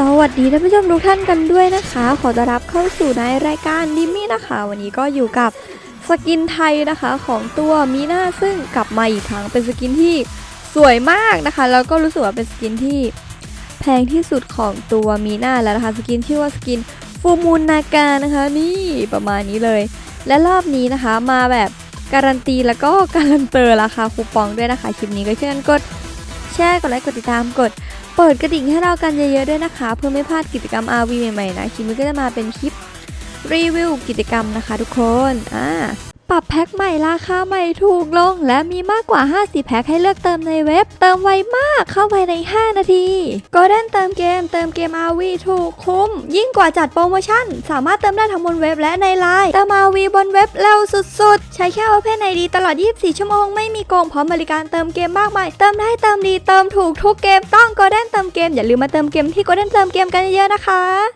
สวัสดีท่านผู้ชมทุกท่านกันด้วยนะคะ ขอต้อนรับเข้าสู่ในรายการดิมมี่นะคะ วันนี้ก็อยู่กับสกินไทยนะคะของตัวมีนาซึ่งกลับมาอีกครั้งเป็นสกินที่สวยมากนะคะ แล้วก็รู้สึกว่าเป็นสกินที่แพงที่สุดของตัวมีนาแล้วนะคะ สกินชื่อว่าสกินฟูมูลนาการนะคะ นี่ประมาณนี้เลย และรอบนี้นะคะมาแบบ การันตีแล้วก็การันเตอร์ราคาคูปองด้วยนะคะคลิปนี้ก็เช่นกันกดแชร์กดไลค์กดติดตามกด เปิดกระดิ่งให้เรากันเยอะๆด้วยนะคะ เพื่อไม่พลาดกิจกรรม RV ใหม่ๆนะคลิปนี้ก็จะมาเป็นคลิปรีวิวกิจกรรมนะคะทุกคนอ่า ปรับแพ็คใหม่ราคาใหม่ถูกลง และมีมากกว่า 50 แพ็คให้เลือกเติมในเว็บ เติมไวมากเข้าภายใน 5 นาทีก็เล่นเติมเกมเติมเกม RV ถูกคุ้ม ยิ่งกว่าจัดโปรโมชั่น สามารถเติมได้ทั้งบนเว็บและในไลน์เติม RV บนเว็บเร็วสุด ๆ ใช้แค่ Open ID ตลอด 24 ชั่วโมง ไม่มีโกงพร้อมบริการเติมเกมมากมายเติมได้เติมดีเติมถูกทุกเกมต้องก็เล่นเติมเกมอย่าลืมมาเติมเกมที่ก็เล่นเติมเกมกันเยอะๆนะคะ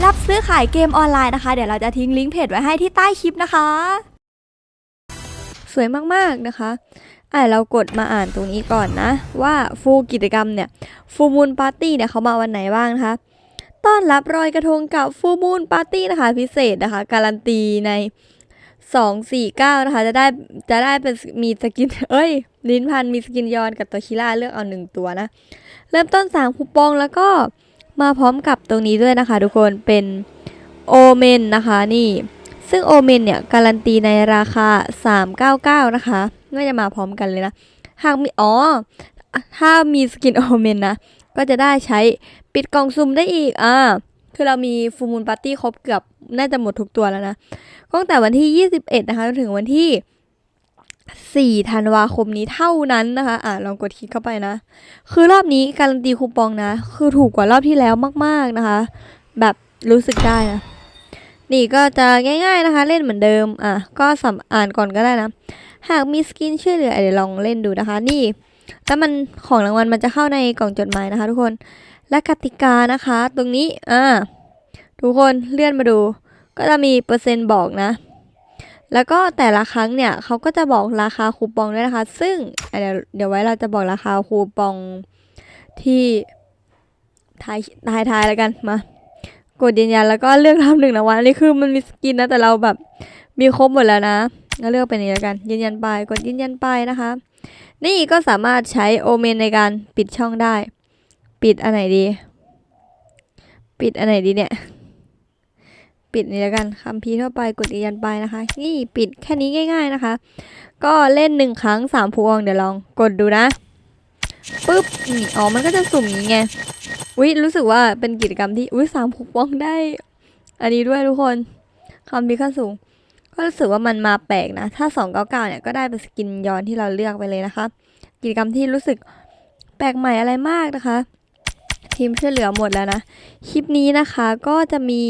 รับซื้อขายเกมออนไลน์นะคะ เดี๋ยวเราจะทิ้งลิงก์เพจไว้ให้ที่ใต้คลิปนะคะ สวยมากๆนะคะอะเรากดมาอ่านตรงนี้ก่อนนะ ว่าฟูกิจกรรมเนี่ยฟูมูลปาร์ตี้เนี่ยเขามาวันไหนบ้างนะคะต้อนรับรอยกระทงกับฟูมูลปาร์ตี้นะคะ พิเศษนะคะ การันตีใน 249 นะคะ จะได้จะได้เป็นมีสกิน เอ้ย ลิ้นพันมีสกินยอนกับตัวคิล่าเลือกเอาหนึ่งตัวนะ เริ่มต้น 3 คูปองแล้วก็ มาพร้อมกับตรงนี้ด้วยนะคะทุกคนเป็นโอเมนนะคะนี่ ซึ่งโอเมนเนี่ยการันตีในราคา 399 นะคะก็จะมาพร้อมกันเลยนะ หากมีอ๋อ ถ้ามีสกินโอเมนนะ ก็จะได้ใช้ปิดกล่องซุ่มได้อีกอ่าคือเรามีฟูมูลปาร์ตี้ครบเกือบ น่าจะหมดทุกตัวแล้วนะตั้งแต่วันที่ 21 นะคะจนถึงวันที่ 4ธันวาคมนี้เท่านั้นนะคะ อ่าลองกดคลิกเข้าไปนะ คือรอบนี้การันตีคูปองนะ คือถูกกว่ารอบที่แล้วมากๆนะคะ แบบรู้สึกได้นะ นี่ก็จะง่าย ๆนะคะ เล่นเหมือนเดิม อะ ก็สัมอ่านก่อนก็ได้นะ หากมีสกินช่วยเหลือเดี๋ยวลองเล่นดูนะคะ นี่ แล้วมันของรางวัลมันจะเข้าในกล่องจดหมายนะคะ ทุกคน และกติกานะคะ ตรงนี้ อ่า ทุกคนเลื่อนมาดู ก็จะมีเปอร์เซ็นต์บอกนะ แล้วก็แต่ละครั้งเนี่ยเขาก็จะบอกราคาคูปองด้วยนะคะ ซึ่งเดี๋ยวเดี๋ยวไว้เราจะบอกราคาคูปองที่ทายทายทายแล้วกันมากดยืนยันแล้วก็เลือกรับหนึ่งรางวัลอันนี้คือมันมีสกินนะแต่เราแบบมีครบหมดแล้วนะก็เลือกไปนี้แล้วกันยืนยันไปกดยืนยันไปนะคะ นี่ก็สามารถใช้โอเมนในการปิดช่องได้ ปิดอันไหนดี ปิดอันไหนดีเนี่ย ปิดนี่แล้วกันคำพีร์ทั่วไปกดยืนยันไปนะคะ นี่ปิดแค่นี้ง่าย ๆนะคะ ก็เล่นหนึ่งครั้งสามพวงเดี๋ยวลองกดดูนะปุ๊บนี่อ๋อมันก็จะสุ่มอย่างนี้ไงอุ้ยรู้สึกว่าเป็นกิจกรรมที่อุ้ยสามผูกองได้ อันนี้ด้วยทุกคนคำมีขั้นสูง ก็รู้สึกว่ามันมาแปลกนะ ถ้า299เนี่ยก็ได้เป็นสกินย้อนที่เราเลือกไปเลยนะคะ กิจกรรมที่รู้สึกแปลกใหม่อะไรมากนะคะทีมช่วยเหลือหมดแล้วนะ คลิปนี้นะคะก็จะมี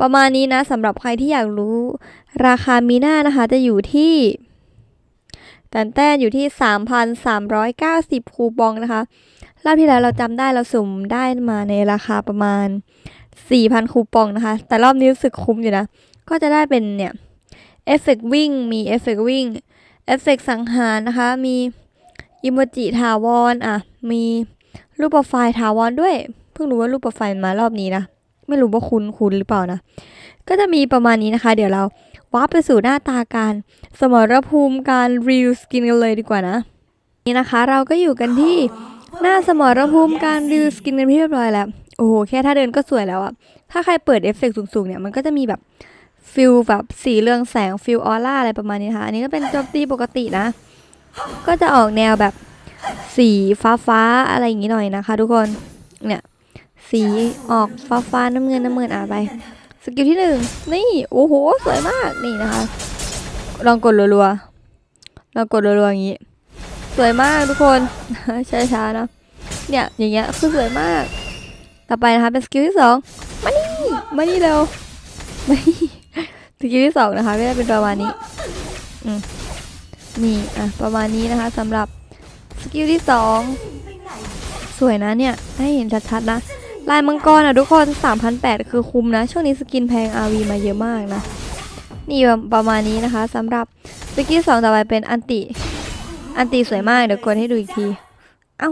ประมาณนี้นะสำหรับใครที่อยากรู้ ราคามีหน้านะคะจะอยู่ที่แต่นแต้อยู่ที่ 3,390 คูปองนะคะรอบที่แล้วเราจำได้เราสุ่มได้มาในราคาประมาณ 4,000 คูปองนะคะ แต่รอบนี้รู้สึกคุ้มอยู่นะ ก็จะได้เป็นเนี่ยเอฟเฟกวิ่ง มีเอฟเฟกวิ่งเอฟเฟกสังหารนะคะ มีอิโมจิถาวรอะ มีรูปโปรไฟล์ถาวรด้วย เพิ่งรู้ว่ารูปโปรไฟล์มารอบนี้นะ ไม่รู้ว่าคุ้นคุ้นหรือเปล่านะ ก็จะมีประมาณนี้นะคะ เดี๋ยวเราวาร์ปไปสู่หน้าตาการ สมรภูมิการรีวิวสกินกันเลยดีกว่านะ นี่นะคะเราก็อยู่กันที่หน้าสมรภูมิการรีวิวสกินกันเรียบร้อยแล้ว โอ้โหแค่ถ้าเดินก็สวยแล้วอะถ้าใครเปิดเอฟเฟกต์สูงๆเนี่ยมันก็จะมีแบบฟิลแบบสีเรืองแสงฟิลออร่าอะไรประมาณนี้นะคะอันนี้ก็เป็นโจมตีปกตินะ ก็จะออกแนวแบบสีฟ้าฟ้าๆอะไรอย่างนี้หน่อยนะคะ ทุกคนเนี่ย สีออกฟ้าฟ้าๆน้ำเงินน้ำเงินอะไป สกิลที่หนึ่งนี่ โอ้โห สวยมาก นี่นะคะ ลองกดรัวๆลองกดรัวๆอย่างนี้ สวยมากทุกคน ช้าๆนะ เนี่ย อย่างเงี้ย คือสวยมาก ต่อไปนะคะ เป็นสกิลที่สองมานี่ มานี่เร็วมานี่สกิลที่สองนะคะก็จะเป็นประมาณนี้ อืมนี่อะประมาณนี้นะคะสำหรับสกิลที่สองสวยนะเนี่ย ให้เห็นชัดๆนะ ลายมังกรอะทุกคน 3,800 คือคุ้มนะ ช่วงนี้สกินแพง RV มาเยอะมากนะ นี่ประมาณนี้นะคะสำหรับสกิลสองต่อไปเป็นอันติ อันติสวยมาก เดี๋ยวกดให้ดูอีกที เอ้า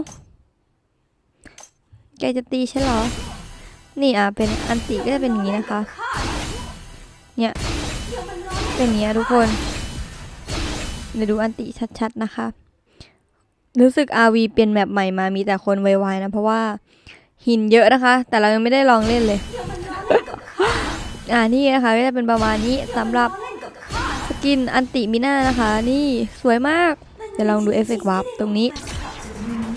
แกจะตีใช่หรอ นี่อะเป็นอันติก็จะเป็นอย่างนี้นะคะ เนี่ย เป็นอย่างนี้ทุกคน เดี๋ยวดูอันติชัดๆนะคะ รู้สึก RV เป็นแบบใหม่มามีแต่คนไวๆนะ เพราะว่า หินเยอะนะคะ แต่เรายังไม่ได้ลองเล่นเลย อ่านี่นะคะก็จะเป็นประมาณนี้สำหรับสกินอันติมิน่านะคะ นี่สวยมาก เดี๋ยวลองดูเอฟเฟกต์วาร์ปตรงนี้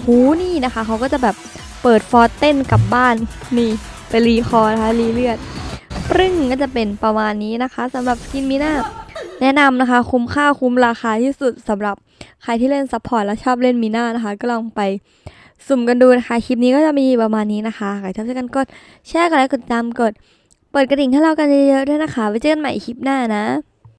หูนี่นะคะ เขาก็จะแบบเปิดฟอร์เต้นกลับบ้านนี่ไปรีคอร์นะคะรีเลือดปรึ้งก็จะเป็นประมาณนี้นะคะสำหรับสกินมิน่าแนะนำนะคะ คุ้มค่าคุ้มราคาที่สุดสำหรับใครที่เล่นซัพพอร์ตและชอบเล่นมิน่านะคะ ก็ลองไป สุ่มกันดูนะคะ คลิปนี้ก็จะมีประมาณนี้นะคะใครชอบช่วยกันกดแชร์กันและกดติดตามกดเปิดกระดิ่งให้เรากันเยอะๆด้วยนะคะไว้เจอกันใหม่คลิปหน้านะ